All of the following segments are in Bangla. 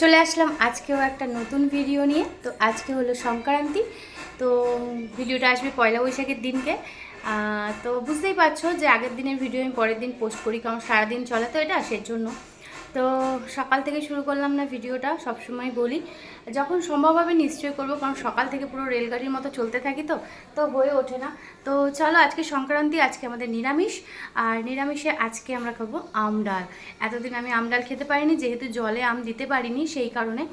চলে আসলাম আজকেও একটা নতুন ভিডিও নিয়ে। তো আজকে হলো সংক্রান্তি। তো ভিডিওটা আসবে পয়লা বৈশাখের দিনকে। তো বুঝতেই পারছ যে আগের দিনের ভিডিও আমি পরের দিন পোস্ট করি, কারণ সারাদিন চলে তো এটা সেই জন্য তো সকাল থেকে শুরু করলাম না ভিডিওটা, সবসময় বলি। যখন সম্ভব হবে নিশ্চয়ই করব, কারণ সকাল থেকে পুরো রেলগাড়ির মতো চলতে থাকি তো তো হয়ে ওঠে না। তো চলো আজকে সংক্রান্তি, আজকে আমাদের নিরামিষ। আর নিরামিষে আজকে আমরা খাব আম ডাল। এতদিন আমি আম ডাল খেতে পারিনি, যেহেতু জলে আম দিতে পারিনি সেই কারণে।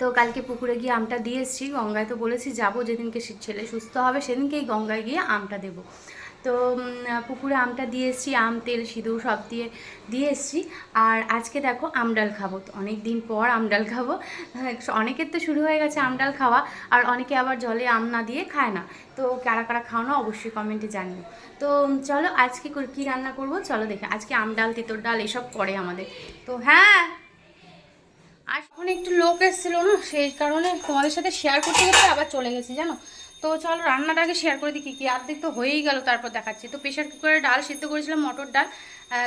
তো কালকে পুকুরে গিয়ে আমটা দিয়ে এসেছি, গঙ্গায় তো বলেছি যাব, যেদিনকে ছেলে সুস্থ হবে সেদিনকেই গঙ্গায় গিয়ে আমটা দেবো। তো পুকুরে আমটা দিয়ে এসেছি, আম, তেল, সিঁদুর সব দিয়ে দিয়ে এসেছি। আর আজকে দেখো আমডাল খাব। তো অনেক দিন পর আমডাল খাব। অনেকের তো শুরু হয়ে গেছে আমডাল খাওয়া, আর অনেকে আবার জলে আম না দিয়ে খায় না। তো কারা কারা খাও না অবশ্যই কমেন্টে জানিও। তো চলো আজকে কী রান্না করব? চলো দেখে। আজকে আমডাল তিতর ডাল, এসব করে আমাদের। তো হ্যাঁ আর এখন একটু লোক এসেছিল না, সেই কারণে তোমাদের সাথে শেয়ার করতে করতে আবার চলে গেছি, জানো? তো চলো রান্নাটা আগে শেয়ার করে দিই কী কী অর্ধেক তো হয়েই গেল, তারপর দেখাচ্ছি। তো প্রেশার কুকারে ডাল সিদ্ধ করেছিলাম, মটর ডাল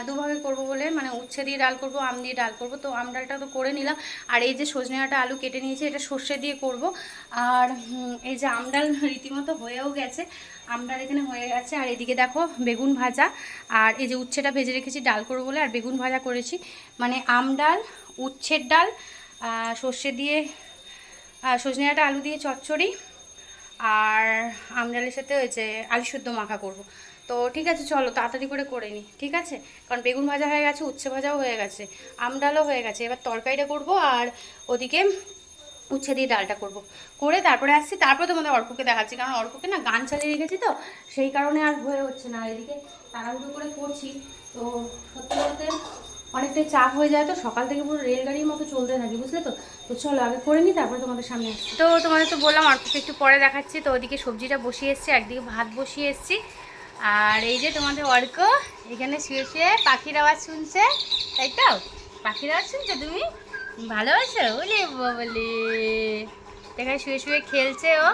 দুভাগে করব বলে মানে উচ্ছে দিয়ে ডাল করব, আম দিয়ে ডাল করব। তো আম ডালটা তো করে নিলাম। আর এই যে সজনে আটা আলু কেটে নিয়েছি, এটা সর্ষে দিয়ে করব। আর এই যে আম ডাল রীতিমতো হয়েও গেছে, আম ডাল এখানে হয়ে গেছে। আর এদিকে দেখো, বেগুন ভাজা। আর এই যে উচ্ছেটা ভেজে রেখেছি, ডাল করব বলে, আর বেগুন ভাজা করেছি। মানে আম ডাল উচ্ছের ডাল সর্ষে দিয়ে সজনে ডাঁটা, আলু দিয়ে চচ্চড়ি, আর আমডালের সাথে ওই যে আলু শুদ্ধ মাখা করব। তো ঠিক আছে, চলো তাড়াতাড়ি করে করে নিই ঠিক আছে? কারণ বেগুন ভাজা হয়ে গেছে, উচ্ছে ভাজাও হয়ে গেছে, আমডালও হয়ে গেছে। এবার তরকারিটা করব আর ওদিকে উচ্ছে দিয়ে ডালটা করব। করে তারপরে আসছি, তারপরে তোমাদের অর্ককে দেখাচ্ছি, কারণ অর্ককে না গান চালিয়ে রেখেছি তো, সেই কারণে আর হয়ে হচ্ছে না। এদিকে তাড়াহুড়ো করে করছি, তো সত্যি বলতে অনেকটাই চাপ হয়ে যায় তো, সকাল থেকে পুরো রেলগাড়ির মতো চলতে থাকি, বুঝলে তো? তো চলো আগে করে নিই তারপরে তোমাদের সামনে আসছি। তো তোমাদের তো বললাম অর্ককে একটু পরে দেখাচ্ছি, তো ওদিকে সবজিটা বসিয়ে এসছি, একদিকে ভাত বসিয়ে এসছি। আর এই যে তোমাদের অর্ক, এখানে শুয়ে শুয়ে পাখির আওয়াজ শুনছে, তাই তো? পাখির আওয়াজ শুনছো তুমি? ভালো আছো? বলে বলে এখানে শুয়ে শুয়ে খেলছে ও।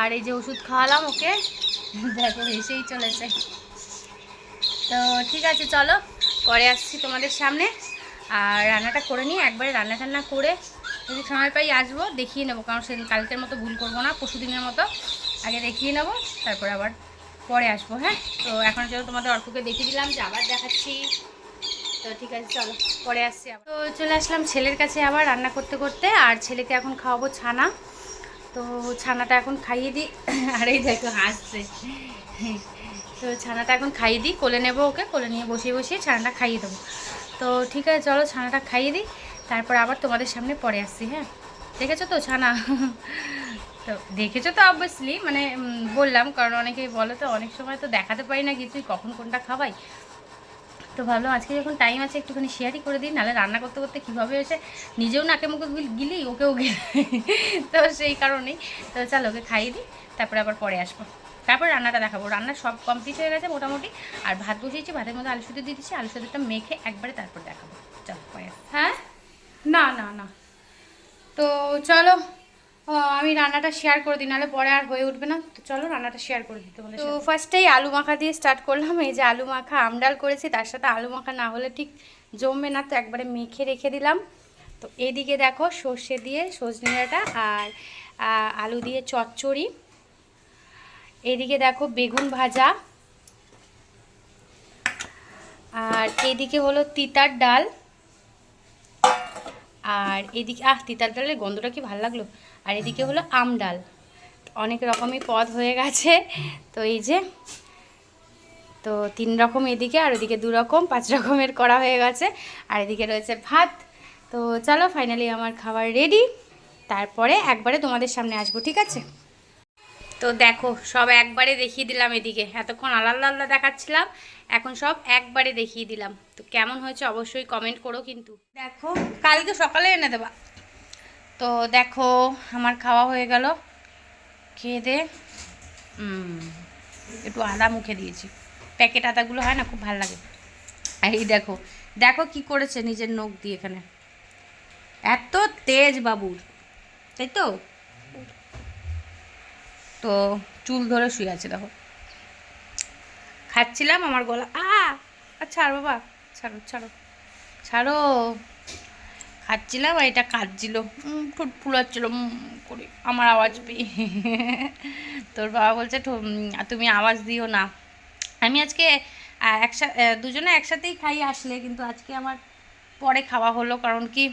আর এই যে ওষুধ খাওয়ালাম ওকে। দেখো, এসেই চলেছে। তো ঠিক আছে, চলো। পরে আসছি তোমাদের সামনে। আর রান্নাটা করে নিই, একবারে রান্না টান্না করে যদি সময় পাই আসব, দেখিয়ে নেব, কারণ সেদিন কালকের মতো ভুল করব না পরশু দিনের মতো আগে দেখিয়ে নেব, তারপর আবার পরে আসব হ্যাঁ? তো এখন চলো তোমাদের অর্ককে দেখিয়ে দিলাম যে আবার দেখাচ্ছি। তো ঠিক আছে, চলো, পরে আসছি তো চলে আসলাম ছেলের কাছে আবার রান্না করতে করতে, আর ছেলেকে এখন খাওয়াবো ছানা। তো ছানাটা এখন খাইয়ে দিই। আর এই দেখো, হাসছে। তো ছানাটা এখন খাইয়ে দিই, কোলে নেব ওকে, কোলে নিয়ে বসিয়ে বসিয়ে ছানাটা খাইয়ে দেবো। তো ঠিক আছে, চলো ছানাটা খাইয়ে দিই, তারপর আবার তোমাদের সামনে পরে আসছি হ্যাঁ? দেখেছ তো ছানা? তো দেখেছ তো অবভিয়াসলি মানে বললাম, কারণ অনেকেই বলো তো, অনেক সময় তো দেখাতে পারি না কিছুই কখন কোনটা খাওয়াই। তো ভাবলাম আজকে যখন টাইম আছে, একটুখানি শেয়ারই করে দিই, নাহলে রান্না করতে করতে কীভাবে এসে নিজেও নাকে মুখে গিল- গিলি, ওকেও গিলি। তো সেই কারণেই, তো চলো ওকে খাইয়ে দিই, তারপরে আবার পরে আসব। তারপর রান্নাটা দেখাবো। রান্না সব কমপ্লিট হয়ে গেছে মোটামুটি। আর ভাত বসিয়েছি ভাতের মধ্যে আলু সুতো দিয়ে দিচ্ছি আলু সুতোটা মেখে একবারে তারপর দেখাবো। চলো হ্যাঁ? না না না। তো চলো আমি রান্নাটা শেয়ার করে দিই নাহলে পরে আর হয়ে উঠবে না। তো চলো রান্নাটা শেয়ার করে দিই তোমাদের তো ফার্স্টেই আলু মাখা দিয়ে স্টার্ট করলাম। এই যে আলু মাখা আমডাল করেছি তার সাথে আলু মাখা না হলে ঠিক জমবে না তো একবারে মেখে রেখে দিলাম। তো এদিকে দেখো সর্ষে দিয়ে সজনে ডাঁটা আর আলু দিয়ে চচ্চড়ি। এদিকে দেখো বেগুন ভাজা। আর এদিকে হলো তিতার ডাল। আর এদিকে, আহ, তিতার ডালের গন্ধটা কি ভালো লাগল? আর এদিকে হলো আম ডাল। অনেক রকমই পদ হয়ে গেছে। তো এই যে, তো তিন রকম এদিকে আর ওদিকে দু রকম, পাঁচ রকমের করা হয়ে গেছে। আর এদিকে রয়েছে ভাত। তো চলো ফাইনালি আমার খাবার রেডি তারপরে একবারে তোমাদের সামনে আসব, ঠিক আছে? তো দেখো, সব একবারে দেখিয়ে দিলাম এদিকে। এতক্ষণ আলাদা আলাদা দেখাচ্ছিলাম, এখন সব একবারে দেখিয়ে দিলাম। তো কেমন হয়েছে অবশ্যই কমেন্ট করো কিন্তু। দেখো, কালকে সকালে এনে দেবা। তো দেখো, আমার খাওয়া হয়ে গেল। খেয়ে দে। একটু আদা মুখে দিয়েছি। প্যাকেট আদাগুলো হয় না, খুব ভালো লাগে। এই দেখো দেখো কি করেছে নিজের নখ দিয়ে এখানে। এত তেজ বাবুর, তাই তো? তো চুল ধরে শুয়ে আছে, দেখো। খাচ্ছিলাম আমার গলা। আ আর ছাড় বাবা, ছাড়ো ছাড়ো ছাড়ো। খাচ্ছিলাম আর এটা কাঁদছিল। ঠোঁট ফুলাচ্ছিল করে আমার আওয়াজ পেয়ে। তোর বাবা বলছে, "ঠো- তুমি আওয়াজ দিও না। আমি আজকে একসাথে দুজনে একসাথেই খাই আসলে, কিন্তু আজকে আমার পরে খাওয়া হলো, কারণ কি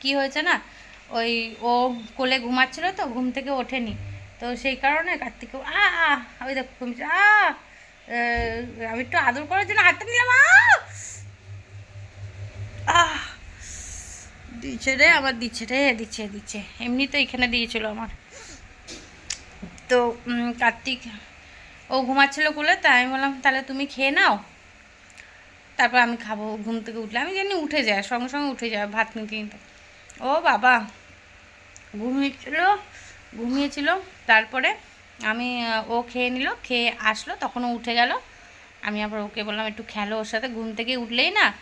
কি হয়েছে না, ওই ও কোলে ঘুমাচ্ছিল তো, ঘুম থেকে ওঠেনি। তো সেই কারণে কার্তিক আ আ, ওই দেখো আ আহ, আমি একটু আদর করার জন্য হাতটা নিলাম আহ! দিচ্ছে রে আমার দিচ্ছে রে দিচ্ছে দিচ্ছে। এমনি তো এখানে দিয়েছিল আমার। তো কার্তিক ও ঘুমাচ্ছিল কোলে তাই আমি বললাম তাহলে তুমি খেয়ে নাও। তারপর আমি খাব। ঘুম থেকে উঠলে আমি জানি উঠে যায় সঙ্গে সঙ্গে উঠে যায় ভাত নিতে। ও বাবা ঘুমিয়েছিল ঘুমিয়েছিল। তারপরে আমি ও খেয়ে নিল, খেয়ে আসলো, তখন ও উঠে গেল। আমি আবার ওকে বললাম, একটু খেলো ওর সাথে, ঘুম থেকে উঠলেই না,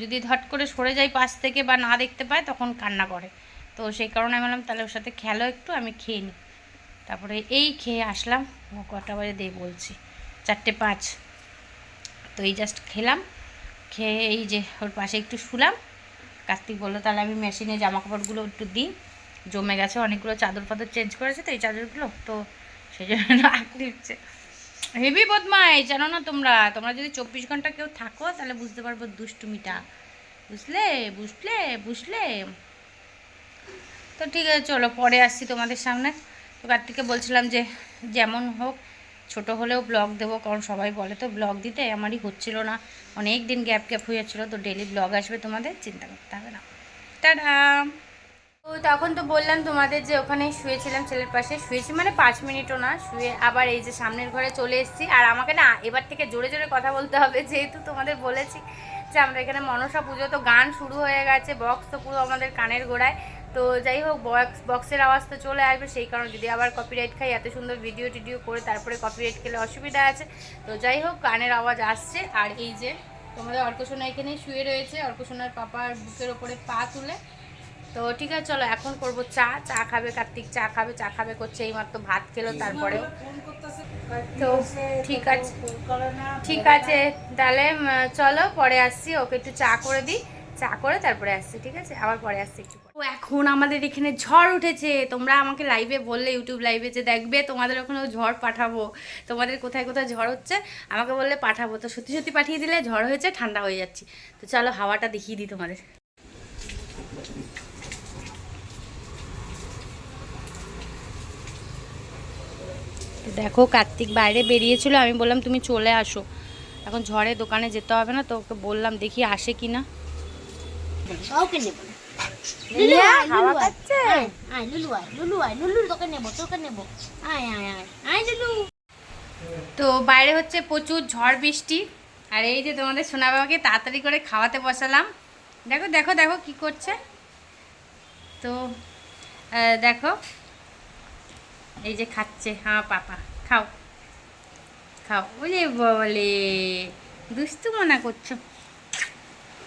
যদি ধট করে সরে যায় পাশ থেকে বা না দেখতে পায়, তখন কান্না করে। তো সেই কারণে আমি বললাম, তাহলে ওর সাথে খেলো একটু, আমি খেয়ে নিই। তারপরে এই খেয়ে আসলাম, ও কটা বাজে দে বলছি, চারটে পাঁচ। তো এই জাস্ট খেলাম, খেয়ে এই যে ওর পাশে একটু শুলাম। কার্তিক বলল, তাহলে আমি মেশিনে জামা কাপড়গুলো একটু দিই। জমে গেছে, অনেকগুলো চাদর ফাদর চেঞ্জ করেছে তো এই চাদরগুলো, তো সেই জন্য আগ দিচ্ছে হেভি বদমাই জানো না তোমরা তোমরা যদি চব্বিশ ঘণ্টা কেউ থাকো, তাহলে বুঝতে পারব দুষ্টুমিটা। বুঝলে? বুঝলে? বুঝলে? তো ঠিক আছে, চলো পরে আসছি তোমাদের সামনে। তো কার্তিককে বলছিলাম যে, যেমন হোক, ছোট হলেও ব্লগ দেবো, কারণ সবাই বলে তো ব্লগ দিতে, আমারই হচ্ছিল না। অনেক দিন গ্যাপ গ্যাপ হয়ে যাচ্ছিল, তো ডেলি ব্লগ আসবে তোমাদের, চিন্তা করতে হবে না। টাটা! তখন তো বললাম তোমাদের যে ওখানে শুয়েছিলাম ছেলের পাশে। শুয়েছি মানে পাঁচ মিনিটও না, শুয়ে আবার এই যে সামনের ঘরে চলে এসেছি। আর আমাকে না এবার থেকে জোরে জোরে কথা বলতে হবে, যেহেতু তোমাদের বলেছি যে আমরা এখানে মনসা পুজো, তো গান শুরু হয়ে গেছে বক্স তো পুরো আমাদের কানের গোড়ায়। তো যাই হোক বক্স বক্সের আওয়াজ তো চলে আসবে, সেই কারণে যদি আবার কপিরাইট খাই, এত সুন্দর ভিডিও টিডিও করে তারপরে কপিরাইট খেলে অসুবিধা আছে। তো যাই হোক, কানের আওয়াজ আসছে। আর এই যে তোমাদের অর্কসোনা এখানেই শুয়ে রয়েছে। অর্কসোনার পাপার বুকের ওপরে পা তুলে তো ঠিক আছে চলো এখন করব চা। চা খাবে কার্তিক চা খাবে চা খাবে করছে এইমাত্র ভাত খেলো তারপরে তো ঠিক আছে। ঠিক আছে তাহলে চলো পরে আসছি। ওকে একটু চা করে দিই। চা করে তারপরে আসছি ঠিক আছে? আবার পরে আসছি একটু। ও এখন আমাদের এখানে ঝড় উঠেছে। তোমরা আমাকে লাইভে বললে ইউটিউব লাইভে যে দেখবে তোমাদের ওখানেও ঝড় পাঠাবো। তোমাদের কোথায় কোথায় ঝড় হচ্ছে আমাকে বললে পাঠাবো। তো সত্যি সত্যি পাঠিয়ে দিলে ঝড় হয়েছে ঠান্ডা হয়ে যাচ্ছি। তো চলো হাওয়াটা দেখিয়ে দিই তোমাদের। দেখো কার্তিক বাইরে বেরিয়েছিল আমি বললাম তুমি চলে আসো। এখন ঝড়ে দোকানে যেতে হবে না তো ওকে বললাম দেখি আসে কি না? আয়, তো বাইরে হচ্ছে প্রচুর ঝড় বৃষ্টি আর এই যে তোমাদের সোনা বাবাকে তাড়াতাড়ি করে খাওয়াতে বসালাম। দেখো দেখো দেখো কি করছে। তো দেখো এই যে খাচ্ছে হ্যাঁ পাপা, খাও খাও। ওরে বলে দুস্তু মনা করছ?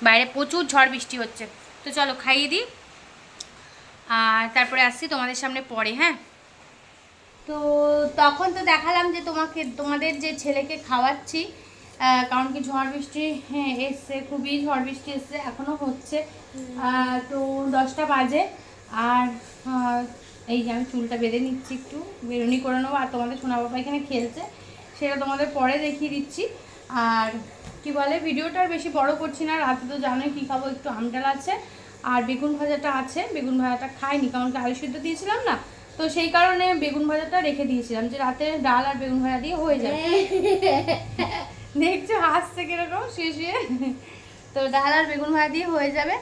বাইরে প্রচুর ঝড় বৃষ্টি হচ্ছে। তো চলো খাইয়ে দিই। আর তারপরে আসছি তোমাদের সামনে পরে হ্যাঁ? তো তখন তো দেখালাম যে তোমাকে, তোমাদের যে ছেলেকে খাওয়াচ্ছি কারণ কি ঝড় বৃষ্টি হ্যাঁ এসছে, খুবই ঝড় বৃষ্টি এসছে এখনও হচ্ছে। তো দশটা বাজে। আর এই যে আমি চুলটা বেঁধে নিচ্ছি একটু বেরুনি করে নেব। আর তোমাদের সোনা বাবা এখানে খেলছে সেটা তোমাদের পরে দেখিয়ে দিচ্ছি। আর কি বলে ভিডিওটা আর বেশি বড় করছি না রাতে তো জানোই কী খাব একটু আমডাল আছে আর বেগুন ভাজাটা আছে। বেগুন ভাজাটা খাইনি কারণ কি আলু সিদ্ধ দিয়েছিলাম না? তো সেই কারণে বেগুন ভাজাটা রেখে দিয়েছিলাম যে রাতে ডাল আর বেগুন ভাজা দিয়ে হয়ে যাবে। দেখছ হাসছে কীরকম শুয়ে শুয়ে তো ডাল আর বেগুন ভাজা দিয়ে হয়ে যাবে।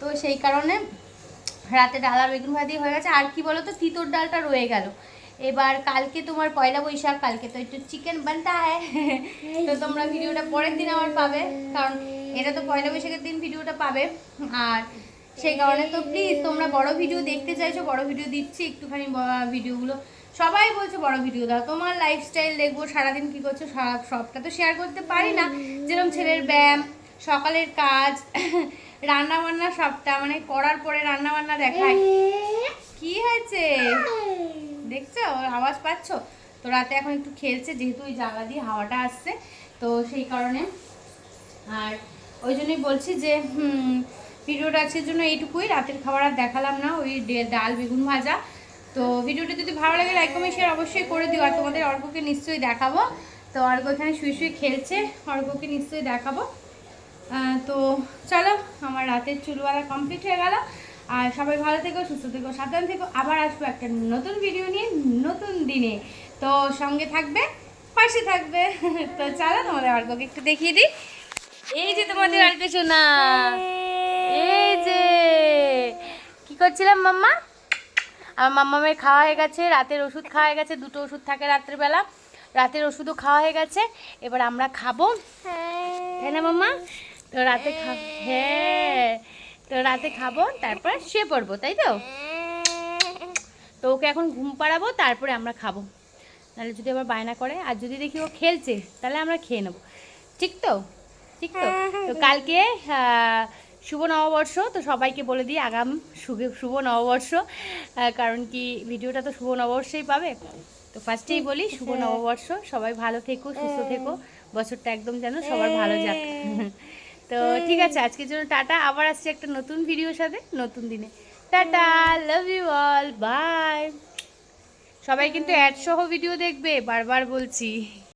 তো সেই কারণে রাতে ডাল আর বেগুন ভাজা হয়ে গেছে। আর কি বলো তো তিতর ডালটা রয়ে গেল। এবার কালকে তোমার পয়লা বৈশাখ, কালকে তো একটু চিকেন বানতা হয়। তো তোমরা ভিডিওটা পরের দিন আমার পাবে। কারণ এটা তো পয়লা বৈশাখের দিন ভিডিওটা পাবে। আর সেই কারণে তো প্লিজ তোমরা বড় ভিডিও দেখতে চাইছো, বড় ভিডিও দিচ্ছি। একটুখানি ভিডিওগুলো সবাই বলছে বড় ভিডিও দাও। তোমার লাইফস্টাইল দেখব, সারাদিন কি করছ সবটা তো শেয়ার করতে পারি না। যেরকম ছেলের ব্যায়াম সকালের কাজ রান্না বান্না সবটা মানে করার পরে রান্না বান্না দেখায়। কি হয়েছে? দেখছ? আওয়াজ পাচ্ছ? তো রাতে এখন একটু খেলছে, যেহেতু ওই জানলা দিয়ে হাওয়াটা আসছে, তো সেই কারণে। আর ওই জন্যই বলছি যে ভিডিওটা আজকের জন্য এইটুকুই। রাতের খাবার আর দেখালাম না, ওই ডাল বেগুন ভাজা। তো ভিডিওটা যদি ভালো লাগে লাইক কমেন্ট শেয়ার অবশ্যই করে দিও। আর তোমাদের অর্ককে নিশ্চয়ই দেখাবো। তো অর্ক এখানে শুয়ে শুয়ে খেলছে অর্ককে নিশ্চয়ই দেখাবো। তো চলো আমার রাতের চুলওয়ালা কমপ্লিট হয়ে গেল। আর সবাই ভালো থেকো সুস্থ থেকো সাবধান থেকো। আবার আসব একটা নতুন ভিডিও নিয়ে নতুন দিনে। তো সঙ্গে থাকবে পাশে থাকবে। তো চলো তোমাদের অর্ককে একটু দেখিয়ে দিই। এই যে তোমাদের অর্ক শোনা এই যে। কি করছিলাম মাম্মা? আমার মাম্মামের খাওয়া হয়ে গেছে রাতের ওষুধ খাওয়া হয়ে গেছে দুটো ওষুধ থাকে রাত্রেবেলা। রাতের ওষুধও খাওয়া হয়ে গেছে এবার আমরা খাব। তাই না মাম্মা? তো রাতে খা হ্যাঁ তো রাতে খাব তারপর শুয়ে পড়ব তাই তো? তো ওকে এখন ঘুম পাড়াবো তারপরে আমরা খাব। নাহলে যদি আবার বায়না করে আর যদি দেখি ও খেলছে তাহলে আমরা খেয়ে নেব। ঠিক তো? ঠিক তো? তো কালকে শুভ নববর্ষ তো সবাইকে বলে দিই আগাম শুভ শুভ নববর্ষ কারণ কি ভিডিওটা তো শুভ নববর্ষেই পাবে। তো ফার্স্টেই বলি শুভ নববর্ষ সবাই ভালো থেকো সুস্থ থেকো বছরটা একদম যেন সবার ভালো যাক। তো ঠিক আছে আজকের জন্য টাটা। আবার আসছি একটা নতুন ভিডিওর সাথে নতুন দিনে। Tata love you all bye সবাই কিন্তু অ্যাড সহ ভিডিও দেখবে বারবার বলছি।